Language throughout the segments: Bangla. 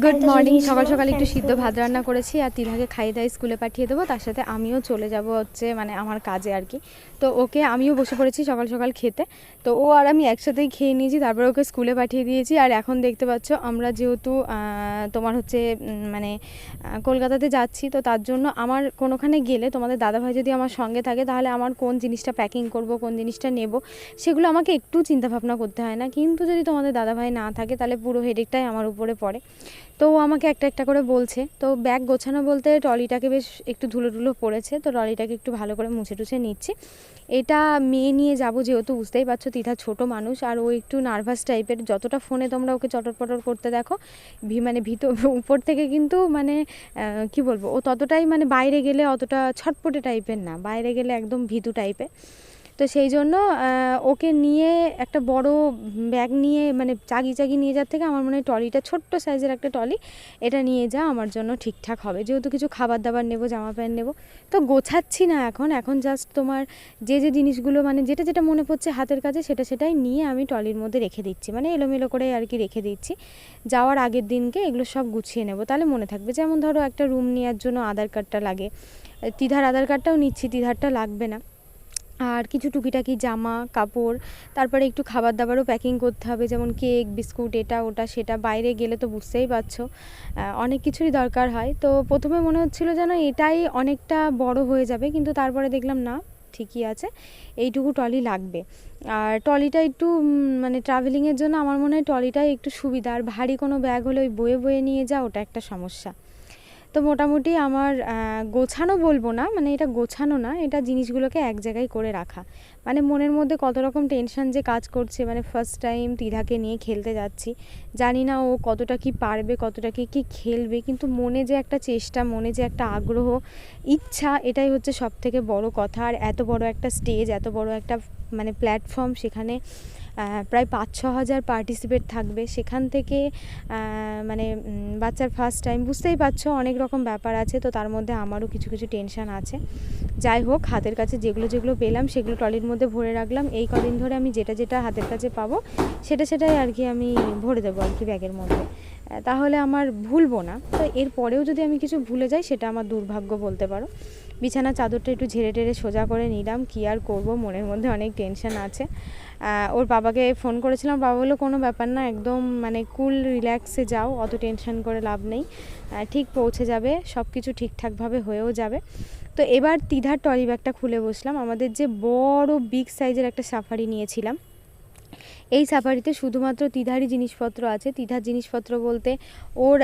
গুড মর্নিং সকাল সকাল একটু সিদ্ধ ভাত রান্না করেছি আর তিলহাকে খাইয়ে দাই স্কুলে পাঠিয়ে দেবো তার সাথে আমিও চলে যাব হচ্ছে মানে আমার কাজে আর কি। তো ওকে আমিও বসে পড়েছি সকাল সকাল খেতে। তো ও আর আমি একসাথেই খেয়ে নিয়েছি তারপরে ওকে স্কুলে পাঠিয়ে দিয়েছি। আর এখন দেখতে পাচ্ছ আমরা যেহেতু তোমার হচ্ছে মানে কলকাতাতে যাচ্ছি তো তার জন্য আমার কোনোখানে গেলে তোমাদের দাদাভাই যদি আমার সঙ্গে থাকে তাহলে আমার কোন জিনিসটা প্যাকিং করব কোন জিনিসটা নেব সেগুলো আমাকে একটু চিন্তাভাবনা করতে হয় না। কিন্তু যদি তোমাদের দাদাভাই না থাকে তাহলে পুরো হেডেকটাই আমার উপরে পড়ে। তো ও আমাকে একটা একটা করে বলছে। তো ব্যাগ গোছানো বলতে ট্রলিটাকে বেশ একটু ধুলো ধুলো পড়েছে, তো ট্রলিটাকে একটু ভালো করে মুছে টুছে নিচ্ছি। এটা মেয়ে নিয়ে যাব যেহেতু বুঝতেই পারছ, তিথা ছোট মানুষ, আর ও একটু নার্ভাস টাইপের। যতটা ফোনে তোমরা ওকে চটর পটর করতে দেখো, ভি মানে ভিতর, উপর থেকে কিন্তু মানে কি বলব, ও ততটাই মানে বাইরে গেলে অতটা ছটপটে টাইপের না, বাইরে গেলে একদম ভীতু টাইপের। তো সেই জন্য ওকে নিয়ে একটা বড় ব্যাগ নিয়ে মানে চাগি চাগি নিয়ে যাওয়ার থেকে আমার মনে হয় ট্রলিটা ছোট্ট সাইজের একটা ট্রলি, এটা নিয়ে যা, আমার জন্য ঠিকঠাক হবে। যেহেতু কিছু খাবার দাবার নেব জামা প্যান্ট নেব, তো গোছাচ্ছি না এখন। এখন জাস্ট তোমার যে যে জিনিসগুলো মানে যেটা যেটা মনে পড়ছে হাতের কাছে সেটা, সেটাই নিয়ে আমি ট্রলির মধ্যে রেখে দিচ্ছি। মানে এলোমেলো করে আর কি রেখে দিচ্ছি। যাওয়ার আগের দিনকে এগুলো সব গুছিয়ে নেব। তাহলে মনে থাকবে যেমন ধরো একটা রুম নেওয়ার জন্য আধার কার্ডটা লাগে। তিধার আধার কার্ডটাও নিচ্ছি, তিধারটা লাগবে না। আর কিছু টুকিটাকি জামা, কাপড়, তারপরে একটু খাবার দাবারও প্যাকিং করতে হবে, যেমন কেক বিস্কুট এটা, ওটা, সেটা। বাইরে গেলে তো বুঝতেই পারছ অনেক কিছুরই দরকার হয়। তো প্রথমে মনে হচ্ছিল যেন এটাই অনেকটা বড় হয়ে যাবে, কিন্তু তারপরে দেখলাম না, ঠিকই আছে, এইটুকু ট্রলি লাগবে। আর ট্রলিটা একটু মানে ট্রাভেলিংয়ের জন্য আমার মনে হয় ট্রলিটাই একটু সুবিধা। আর ভারী কোনো ব্যাগ হলে ওই বয়ে বয়ে নিয়ে যা ওটা একটা সমস্যা। তো মোটামুটি আমার গোছানো বলব না মানে এটা গোছানো না, এটা জিনিসগুলোকে এক জায়গায় করে রাখা। মানে মনের মধ্যে কত রকম টেনশন যে কাজ করছে মানে ফার্স্ট টাইম তিধাকে নিয়ে খেলতে যাচ্ছি। জানি না ও কতটা কি পারবে, কতটা কি, কী খেলবে, কিন্তু মনে যে একটা চেষ্টা, মনে যে একটা আগ্রহ, ইচ্ছা, এটাই হচ্ছে সব থেকে বড় কথা। আর এত বড় একটা স্টেজ এত বড় একটা মানে প্ল্যাটফর্ম সেখানে প্রায় পাঁচ ছ হাজার পার্টিসিপেট থাকবে। সেখান থেকে মানে বাচ্চার ফার্স্ট টাইম বুঝতেই পারছ অনেক রকম ব্যাপার আছে, তো তার মধ্যে আমারও কিছু কিছু টেনশন আছে। যাই হোক, হাতের কাছে যেগুলো যেগুলো পেলাম, সেগুলো ট্রলির মধ্যে ভরে রাখলাম। এই কদিন ধরে আমি যেটা যেটা হাতের কাছে পাবো, সেটা সেটাই আর কি আমি ভরে দেবো আর কি ব্যাগের মধ্যে। তাহলে আমার ভুলবো না। তো এরপরেও যদি আমি কিছু ভুলে যাই, সেটা আমার দুর্ভাগ্য বলতে পারো। বিছানা চাদরটা একটু ঝেড়ে টেড়ে সোজা করে নিলাম। কী আর করব? মনের মধ্যে অনেক টেনশান আছে। ওর বাবাকে ফোন করেছিলাম। বাবা বলল, কোনো ব্যাপার না, একদম মানে কুল রিল্যাক্সে যাও, অত টেনশন করে লাভ নেই। ঠিক পৌঁছে যাবে সব কিছু ঠিকঠাকভাবে হয়েও যাবে। তো এবার তিধার টলি ব্যাগটা খুলে বসলাম। আমাদের যে বড় বিগ সাইজের একটা সাফারি নিয়েছিলাম। এই সাফারিতে শুধুমাত্র তিধারই জিনিসপত্র আছে। তিধার জিনিসপত্র বলতে ওর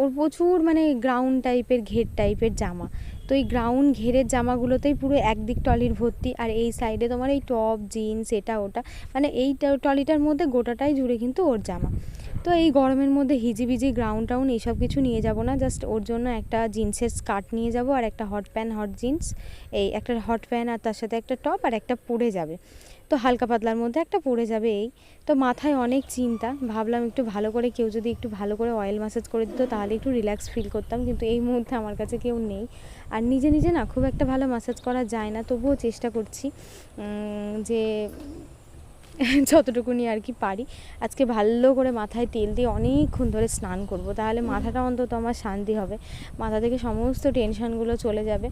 ওর প্রচুর মানে গ্রাউন্ড টাইপের ঘের টাইপের জামা। তো এই গ্রাউন্ড ঘেরের জামাগুলোতেই পুরো একদিক টলির ভর্তি। আর এই সাইডে তোমার এই টপ জিন্স এটা, ওটা। মানে এই টলিটার মধ্যে গোটাটাই জুড়ে কিন্তু ওর জামা। তো এই গরমের মধ্যে হিজিবিজি গ্রাউন্ড টাউন এইসব কিছু নিয়ে যাব না। জাস্ট ওর জন্য একটা জিন্সের স্কার্ট নিয়ে যাব আর একটা হট প্যান্ট হট জিন্স এই একটা হট প্যান্ট আর তার সাথে একটা টপ আর একটা পরে যাবে। তো হালকা পাতলার মধ্যে একটা পড়ে যাবে এই। তো মাথায় অনেক চিন্তা। ভাবলাম একটু ভালো করে কেউ যদি একটু ভালো করে অয়েল ম্যাসাজ করে দিত তাহলে একটু রিল্যাক্স ফিল করতাম। কিন্তু এই মুহূর্তে আমার কাছে কেউ নেই। আর নিজে নিজে না খুব একটা ভালো ম্যাসাজ করা যায় না। তবুও চেষ্টা করছি যে যতটুকুনি আর কি পারি। আজকে ভালো করে মাথায় তেল দিয়ে অনেকক্ষণ ধরে স্নান করব। তাহলে মাথাটা অন্তত আমার শান্তি হবে। মাথা থেকে সমস্ত টেনশানগুলো চলে যাবে।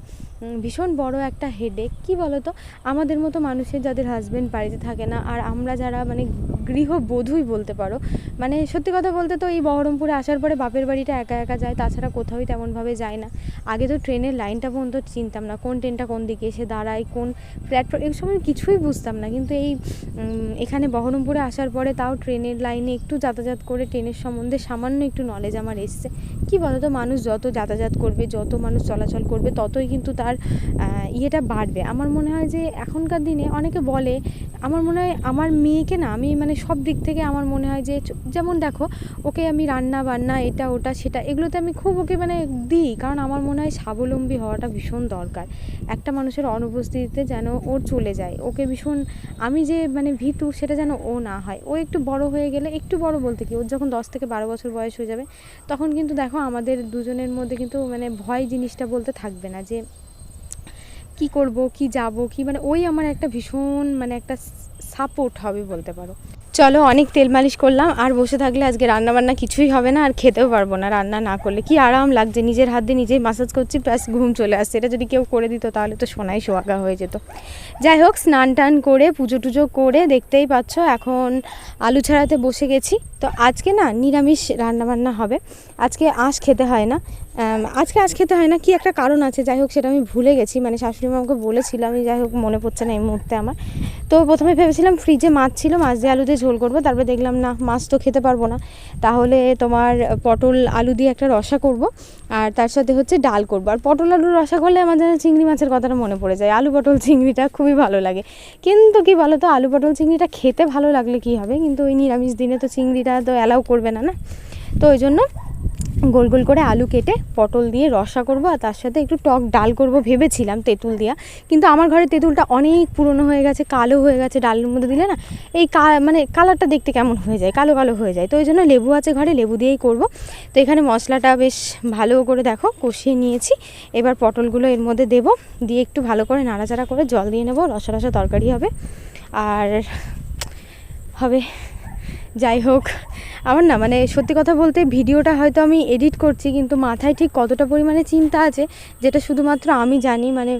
ভীষণ বড় একটা হেডেক কি বলতো? আমাদের মতো মানুষের যাদের হাজব্যান্ড বাড়িতে থাকে না আর আমরা যারা মানে গৃহবধূই বলতে পারো। মানে সত্যি কথা বলতে তো এই বহরমপুরে আসার পরে বাপের বাড়িটা একা একা যায়, তাছাড়া কোথাওই তেমনভাবে যায় না। আগে তো ট্রেনের লাইনটা পর্যন্ত চিনতাম না, কোন ট্রেনটা কোন দিকে এসে দাঁড়ায়, কোন প্ল্যাটফর্ম এই সময় কিছুই বুঝতাম না। কিন্তু এই এখানে বহরমপুরে আসার পরে তাও ট্রেনের লাইনে একটু যাতায়াত করে ট্রেনের সম্বন্ধে সামান্য একটু নলেজ আমার এসছে। কি তো মানুষ যত যাতায়াত করবে, যত মানুষ চলাচল করবে, ততই কিন্তু তার ইয়েটা বাড়বে। আমার মনে হয় যে এখনকার দিনে অনেকে বলে, আমার মনে হয় আমার মেয়েকে না, আমি মানে সব দিক থেকে আমার মনে হয় যে যেমন দেখো, ওকে আমি রান্না বান্না, এটা, ওটা, সেটা, এগুলোতে আমি খুব ওকে মানে দিই, কারণ আমার মনে হয় স্বাবলম্বী হওয়াটা ভীষণ দরকার। একটা মানুষের অনুপস্থিতিতে যেন ওর চলে যায়। ওকে ভীষণ, আমি যে মানে ভীতু, সেটা যেন ও না হয়। ও একটু বড় হয়ে গেলে, একটু বড় বলতে কি, ওর যখন দশ থেকে বারো বছর বয়স হয়ে যাবে, তখন কিন্তু দেখো আমাদের দুজনের মধ্যে কিন্তু মানে ভয় জিনিসটা বলতে থাকবে না যে, কি করব, কি যাব, কি মানে ওই আমার একটা ভীষণ মানে একটা সাপোর্ট হবে বলতে পারো। চলো, অনেক তেল মালিশ করলাম, আর বসে থাকলে আজকে রান্না বান্না কিছুই হবে না, আর খেতেও পারব না রান্না না করলে। কি আরাম লাগছে, নিজের হাত দিয়ে নিজেই মাসাজ করছি প্লাস ঘুম চলে আসছে। এটা যদি কেউ করে দিত, তাহলে তো সোনাই সোয়াগা হয়ে যেত। যাই হোক, স্নান টান করে, পুজো টুজো করে দেখতেই পাচ্ছ, এখন আলু ছাড়াতে বসে গেছি। তো আজকে না নিরামিষ রান্নাবান্না হবে। আজকে আঁশ খেতে হয় না আজকে আজ খেতে হয় না, কি একটা কারণ আছে? যাই হোক, সেটা আমি ভুলে গেছি। মানে শাশুড়ি মা আমাকে আমি যাই হোক, মনে পড়ছে না এই মুহূর্তে আমার। তো প্রথমে ভেবেছিলাম ফ্রিজে মাছ ছিল, মাছ দিয়ে আলু দিয়ে ঝোল করব। তারপরে দেখলাম, না, মাছ তো খেতে পারব না। তাহলে তোমার পটল আলু দিয়ে একটা রসা করব, আর তার সাথে হচ্ছে ডাল করব। আর পটল আলুর রসা করলে আমার যেন চিংড়ি মাছের কথাটা মনে পড়ে যায়। আলু পটল চিংড়িটা খুবই ভালো লাগে। কিন্তু কি বলো তো আলু পটল চিংড়িটা খেতে ভালো লাগলে কি হবে? কিন্তু ওই নিরামিষ দিনে তো চিংড়িটা তো অ্যালাউ করবে না না? তো ওই জন্য গোল গোল করে আলু কেটে পটল দিয়ে রসা করব আর তার সাথে একটু টক ডাল করব ভেবেছিলাম তেঁতুল দিয়া। কিন্তু আমার ঘরে তেঁতুলটা অনেক পুরনো হয়ে গেছে, কালো হয়ে গেছে, ডালের মধ্যে দিলে না এই মানে কালারটা দেখতে কেমন হয়ে যায়, কালো কালো হয়ে যায়। তো ওই জন্য লেবু আছে ঘরে, লেবু দিয়েই করব। তো এখানে মশলাটা বেশ ভালো করে দেখো, কষিয়ে নিয়েছি। এবার পটলগুলো এর মধ্যে দেব, দিয়ে একটু ভালো করে নাড়াচাড়া করে জল দিয়ে নেব, রসা রসা তরকারি হবে। আর হবে, যাই হোক আমার না মানে সত্যি কথা বলতে ভিডিওটা হয়তো আমি এডিট করছি, কিন্তু মাথায় ঠিক কতটা পরিমাণে চিন্তা আছে, যেটা শুধুমাত্র আমি জানি মানে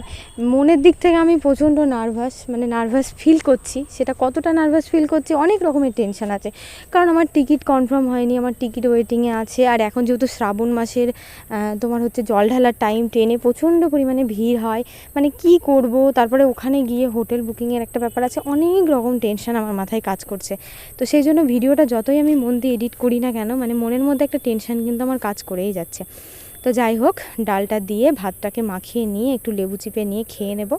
মনের দিক থেকে আমি প্রচণ্ড নার্ভাস মানে নার্ভাস ফিল করছি, সেটা কতটা নার্ভাস ফিল করছি, অনেক রকমের টেনশন আছে। কারণ আমার টিকিট কনফার্ম হয়নি, আমার টিকিট ওয়েটিংয়ে আছে, আর এখন যেহেতু শ্রাবণ মাসের তোমার হচ্ছে জল ঢালার টাইম ট্রেনে প্রচণ্ড পরিমাণে ভিড় হয় মানে কি করব, তারপরে ওখানে গিয়ে হোটেল বুকিংয়ের একটা ব্যাপার আছে, অনেক রকম টেনশন আমার মাথায় কাজ করছে। তো সেই জন্য ভিডিওটা যতই আমি মন দিয়ে এডিট করি না কেন মানে মনের মধ্যে একটা টেনশন কিন্তু আমার কাজ করেই যাচ্ছে। তো যাই হোক, ডালটা দিয়ে ভাতটাকে মাখিয়ে নিয়ে, একটু লেবু চিপে নিয়ে খেয়ে নেব।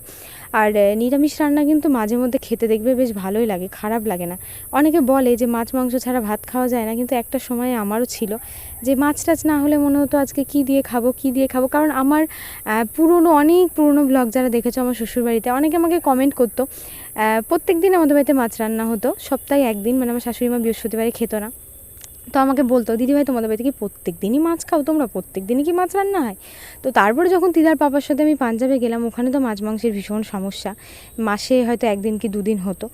আর নিরামিষ রান্না কিন্তু মাঝে মধ্যে খেতে দেখবে বেশ ভালোই লাগে, খারাপ লাগে না। অনেকে বলে যে মাছ, মাংস ছাড়া ভাত খাওয়া যায় না, কিন্তু একটা সময় আমারও ছিল যে মাছ টাছ না হলে মনে হতো আজকে কি দিয়ে খাব, কি দিয়ে খাব। কারণ আমার পুরনো, অনেক পুরনো ব্লগ যারা দেখেছ আমার শ্বশুরবাড়িতে, অনেকে আমাকে কমেন্ট করতো প্রত্যেক দিন আমাদের বাড়িতে মাছ রান্না হতো, সপ্তাহে একদিন মানে আমার শাশুড়ি মা বৃহস্পতিবারে খেতো না। তো আমাকে বলতো, দিদিভাই, তোমাদের বাড়িতে কি প্রত্যেক দিনই মাছ খাও? তোমরা প্রত্যেক দিনই কি মাছ রান্না হয়? তো তারপরে যখন দিদার পাপার সাথে আমি পাঞ্জাবে গেলাম, ওখানে তো মাছ মাংসের ভীষণ সমস্যা। মাসে হয়তো একদিন কি দুদিন হতো।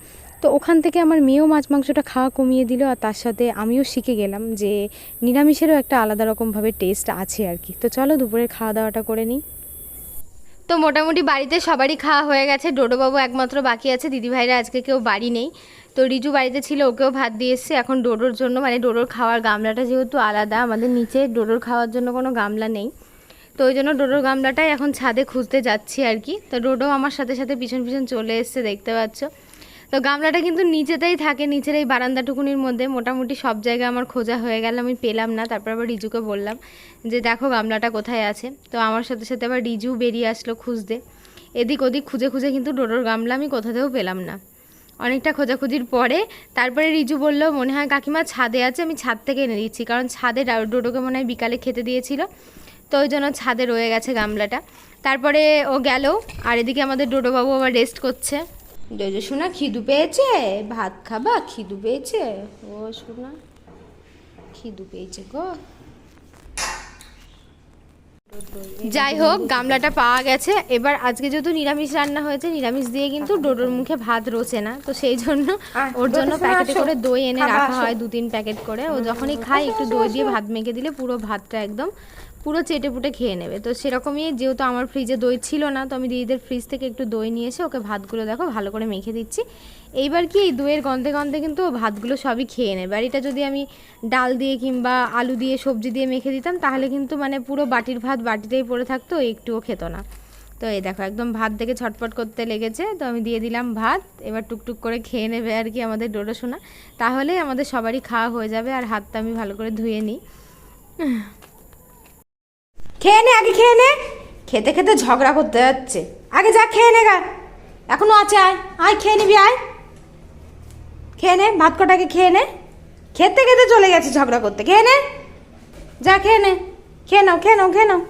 তো ওখান থেকে আমার মেয়েও মাছ মাংসটা খাওয়া কমিয়ে দিল আর তার সাথে আমিও শিখে গেলাম যে নিরামিষেরও একটা আলাদা রকমভাবে টেস্ট আছে আর কি। তো চলো দুপুরের খাওয়া দাওয়াটা করে নিই। তো মোটামুটি বাড়িতে সবারই খাওয়া হয়ে গেছে। ডোডোবাবু একমাত্র বাকি আছে। দিদিভাইরা আজকে কেউ বাড়ি নেই। তো রিজু বাড়িতে ছিল, ওকেও ভাত দিয়ে এখন ডোডোর জন্য মানে ডোডোর খাওয়ার গামলাটা যেহেতু আলাদা, আমাদের নিচে ডোডোর খাওয়ার জন্য কোনো গামলা নেই। তো ওই জন্য ডোডোর গামলাটাই এখন ছাদে খুঁজতে যাচ্ছি আর কি। তো ডোডো আমার সাথে সাথে পিছন পিছন চলে এসছে, দেখতে পাচ্ছ। তো গামলাটা কিন্তু নিচেতেই থাকে, নিচের এই বারান্দাটুকুনির মধ্যে। মোটামুটি সব জায়গায় আমার খোঁজা হয়ে গেল, আমি পেলাম না। তারপর আবার রিজুকে বললাম যে, দেখো গামলাটা কোথায় আছে? তো আমার সাথে সাথে আবার রিজু বেরিয়ে আসলো খুঁজতে। এদিক ওদিক খুঁজে খুঁজে কিন্তু ডোডোর গামলা আমি কোথাতেও পেলাম না। অনেকটা খোঁজাখুঁজির পরে তারপরে রিজু বলল, মনে হয় কাকিমা ছাদে আছে, আমি ছাদ থেকে এনে দিচ্ছি। কারণ ছাদে ডোডোকে মনে হয় বিকালে খেতে দিয়েছিল। তো ওই জন্য ছাদে রয়ে গেছে গামলাটা। তারপরে ও গেল, আর এদিকে আমাদের ডোডোবাবু আবার রেস্ট করছে। ডোজো শোনা খিদু পেয়েছে? ভাত খাবা? খিদু পেয়েছে? ও শোনা খিদু পেয়েছে গো। যাই হোক গামলাটা পাওয়া গেছে। এবার আজকে যেহেতু নিরামিষ রান্না হয়েছে নিরামিষ দিয়ে কিন্তু ডোডোর মুখে ভাত রোচে না। তো সেই জন্য ওর জন্য প্যাকেটে করে দই এনে রাখা হয় দু তিন প্যাকেট করে। ও যখনই খায় একটু দই দিয়ে ভাত মেখে দিলে পুরো ভাতটা একদম পুরো চেটে পুটে খেয়ে নেবে। তো সেরকমই যেহেতু আমার ফ্রিজে দই ছিল না, তো আমি দিদিদের ফ্রিজ থেকে একটু দই নিয়ে এসে ওকে ভাতগুলো দেখো ভালো করে মেখে দিচ্ছি। এইবার কি এই দইয়ের গন্ধে গন্ধে কিন্তু ভাতগুলো সবই খেয়ে নেবে। আর এটা যদি আমি ডাল দিয়ে কিংবা আলু দিয়ে সবজি দিয়ে মেখে দিতাম, তাহলে কিন্তু মানে পুরো বাটির ভাত বাটিতেই পড়ে থাকতো একটুও খেত না। তো এই দেখো, একদম ভাত দেখে ছটফট করতে লেগেছে। তো আমি দিয়ে দিলাম ভাত, এবার টুকটুক করে খেয়ে নেবে আর কি আমাদের ডোডো শোনা তাহলে আমাদের সবারই খাওয়া হয়ে যাবে আর হাতটা আমি ভালো করে ধুয়ে নিই। খেয়ে নে, আগে খেয়ে নে। খেতে খেতে ঝগড়া করতে যাচ্ছে। আগে যা, খেয়ে নে গা। এখনও আছে, আয়। আয়, খেয়ে নিবি, আয়। খেয়ে নে, ভাত কটাকে খেয়ে নে। খেতে খেতে চলে গেছে ঝগড়া করতে। খেয়ে নে। যা, খেয়ে নে। খেয়ে নাও খেয়ে নাও খেয়ে নাও।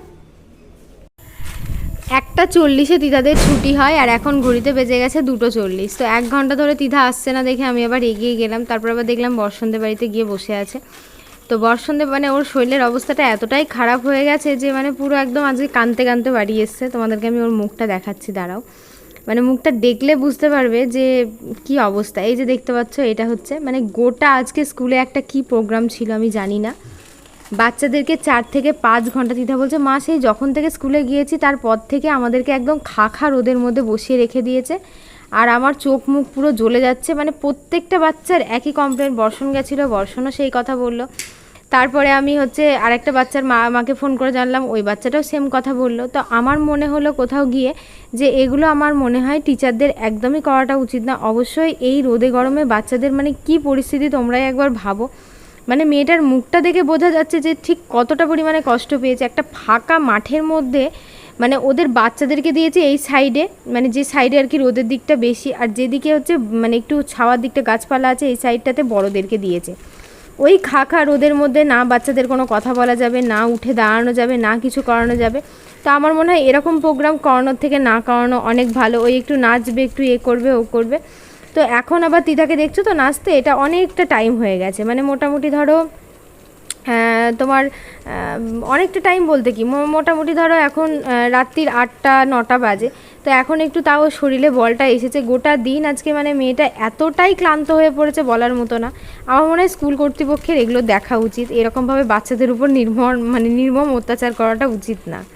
একটা চল্লিশে তিধাদের ছুটি হয়, আর এখন ঘড়িতে বেজে গেছে দুটো চল্লিশ। তো এক ঘণ্টা ধরে তিধা আসছে না দেখে আমি আবার এগিয়ে গেলাম। তারপর আবার দেখলাম বর্ষন্দের বাড়িতে গিয়ে বসে আছে। তো বর্ষন্দের মানে ওর শরীরের অবস্থাটা এতটাই খারাপ হয়ে গেছে যে মানে পুরো একদম আজকে কানতে কানতে বাড়ি এসছে। তোমাদেরকে আমি ওর মুখটা দেখাচ্ছি, দাঁড়াও। মানে মুখটা দেখলে বুঝতে পারবে যে কি অবস্থা। এই যে দেখতে পাচ্ছ, এটা হচ্ছে মানে গোটা আজকে স্কুলে একটা কি প্রোগ্রাম ছিল আমি জানি না। বাচ্চাদেরকে চার থেকে পাঁচ ঘণ্টা দিতে বলছে, মা, সেই যখন থেকে স্কুলে গিয়েছি, তারপর থেকে আমাদেরকে একদম খা খা রোদের মধ্যে বসিয়ে রেখে দিয়েছে। আর আমার চোখ মুখ পুরো জ্বলে যাচ্ছে। মানে প্রত্যেকটা বাচ্চার একই কমপ্লেন বর্ষণ গেছিল, বর্ষণও সেই কথা বলল। তারপরে আমি হচ্ছে আরেকটা বাচ্চার মা আমাকে ফোন করে জানলাম, ওই বাচ্চাটাও সেম কথা বলল। তো আমার মনে হলো কোথাও গিয়ে যে এগুলো আমার মনে হয় টিচারদের একদমই করাটা উচিত না। অবশ্যই এই রোদে গরমে বাচ্চাদের মানে কি পরিস্থিতি তোমরাই একবার ভাবো। মানে মেয়েটার মুখটা দেখে বোঝা যাচ্ছে যে ঠিক কতটা পরিমাণে কষ্ট পেয়েছে। একটা ফাঁকা মাঠের মধ্যে মানে ওদের বাচ্চাদেরকে দিয়েছে এই সাইডে মানে যে সাইডে আর কি রোদের দিকটা বেশি। আর যেদিকে হচ্ছে মানে একটু ছাওয়ার দিকটা গাছপালা আছে, এই সাইডটাতে বড়দেরকে দিয়েছে। ওই খা খা রোদের মধ্যে না বাচ্চাদের কোনো কথা বলা যাবে, না উঠে দাঁড়ানো যাবে, না কিছু করানো যাবে। তো আমার মনে হয় এরকম প্রোগ্রাম করানোর থেকে না করানো অনেক ভালো। ওই একটু নাচবে, একটু এ করবে, ও করবে। তো এখন আবার তিতাকে দেখছ তো নাচতে? এটা অনেকটা টাইম হয়ে গেছে। মানে মোটামুটি ধরো তোমার অনেকটা টাইম বলতে কি? মোটামুটি ধরো এখন রাত্রির আটটা, নটা বাজে। তো এখন একটু তাও শরীরে বলটা এসেছে। গোটা দিন আজকে মানে মেয়েটা এতটাই ক্লান্ত হয়ে পড়েছে বলার মতো না। আমার মনে হয় স্কুল কর্তৃপক্ষের এগুলো দেখা উচিত। এরকমভাবে বাচ্চাদের উপর নির্ভর মানে নির্মম অত্যাচার করাটা উচিত না।